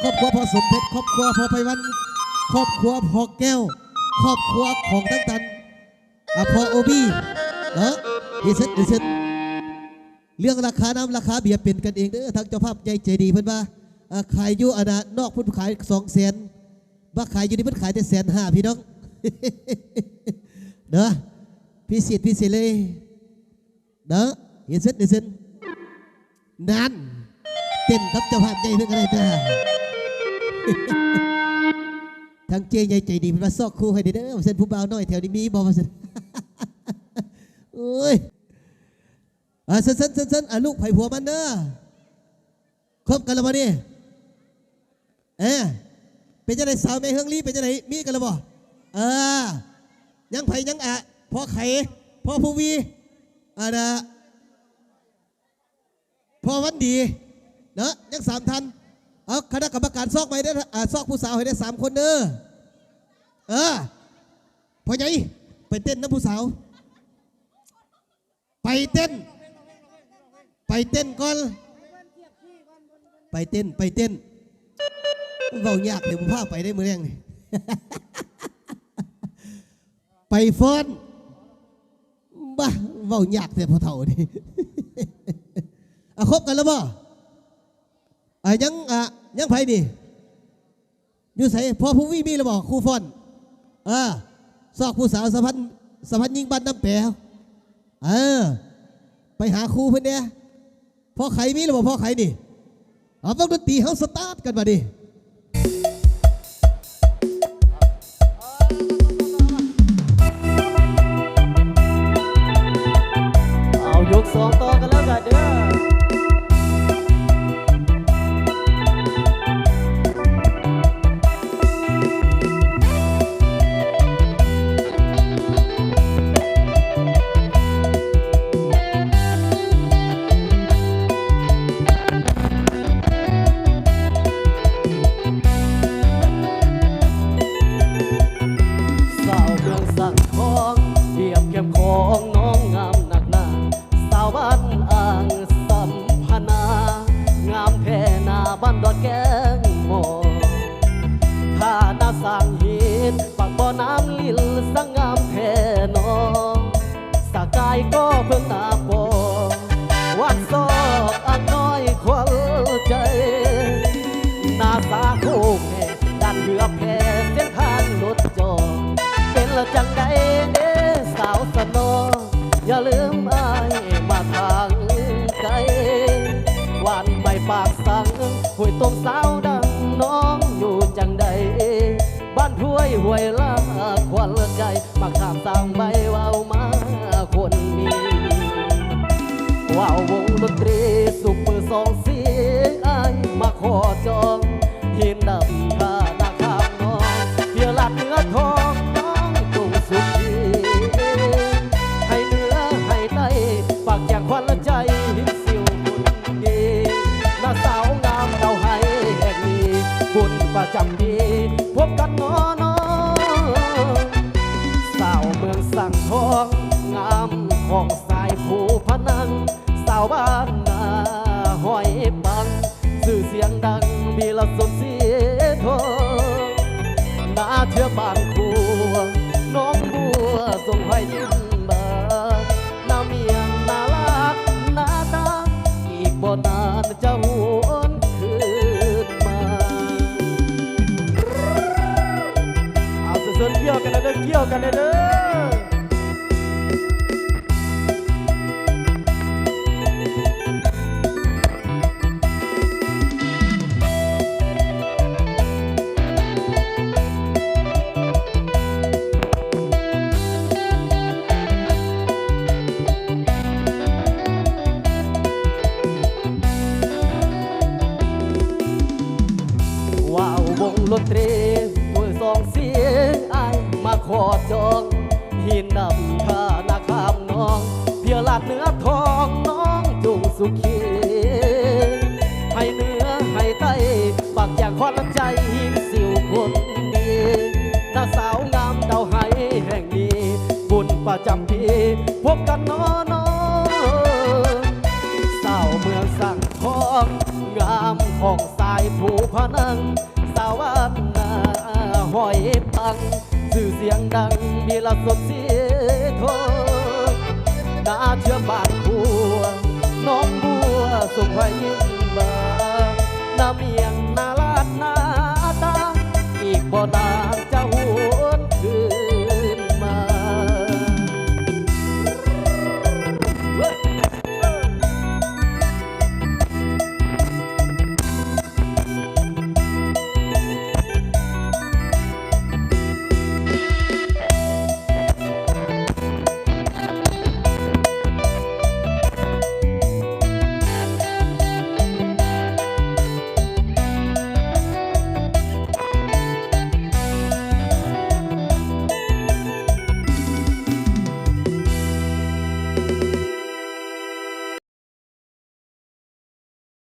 ครอบครัวพอสมเพชรครอบครัวพอไพวัน ครอบครัวพอแก้ว ครอบครัวของทั้งตันอะพอโอบี้เนาะดีเซ็ตดีเซ็ตเรื่องราคาน้ำราคาเบียร์เป็นกันเองเด้อทางเจ้าภาพใจใจดีเพิ่อนว่าขายอยู่อนนอกพุ่นขายสองแสนว่าขายอยู่นี่เพิ่นขายแต่แสนห้าพี่น้องเนาะพิเศษพิเศษเลยเนาะดีเซ็ตดีเซ็ตนั่นเต้นครับเจ้าภาพใจเพิ่นก็ได้เด้อ ทั้งเจใหญ่ใจดีเป็นมาซอกคู่ให้เด้อเส้นผู้บ่าวน้อยแถวนี้มีบ่มาเส้นโอ้ยอ่าเส้นเส้นเส้นอะลูกไผ่ผัวมันเด้อครบกันแล้วบ่นี่เอ๊ะเป็นจังไดสาวแม่เฮืองลีเป็นจังไดมีกันแล้วบ่เออยังไผ่ยังอะพ่อไข่พ่อผู้วีอ่านะพ่อวันดีเนาะยังสามทัน เอาคณะกรรมการซอกไปได้ซอกผู้สาวให้ได้สามคนเด้อเออพอใหญ่ไปเต้นน้ำผู้สาว ไปเต้น ไปเต้นก่อน ไปเต้นไปเต้นเบายากเดี๋ยวผมพาไปได้มือแรงนี่ไปฟ้อนบ้าเบายากแต่พอเท่านี่อะคบกันแล้วบ่อะยังอะ ยังไผนี่อยู่ใส่พอผู้วิมีระบอกครูฟอนอ่าซอกผู้สาวสะพันสะพันยิงบันน้ำแปลเออ ไปหาครูเพื่อนเนี่ยพ่อไข่มีระบอกพ่อไข่นี่เอาฟังดนตรีเฮาสตาร์ทกันมาดิา ว้าววงดนตรีสุกมือสองเสียงอมาขอจอ ยงดังมีละสนเสียทองนาเชื่อบางครูน้องบัวส่งให้ ดนตรีมือสองเสียงไอมาขอจองหินดำท่านาคามน้อง เพียลาดเนื้อทองน้องจงสุขีให้เนื้อให้ไตปากอย่างควันใจหินสิวคนดีน้าสาวงามเดาให้แห่งนี้ บุญประจำปีพบกันน้อน้อสาวเมืองสั่งทอง งามของสายผู้พนัง หอยปังสื่อเสียงดังมีละสดเสียโทนาเชื่อมบานคัวน้องบัวสุขไว้ยิ่งมา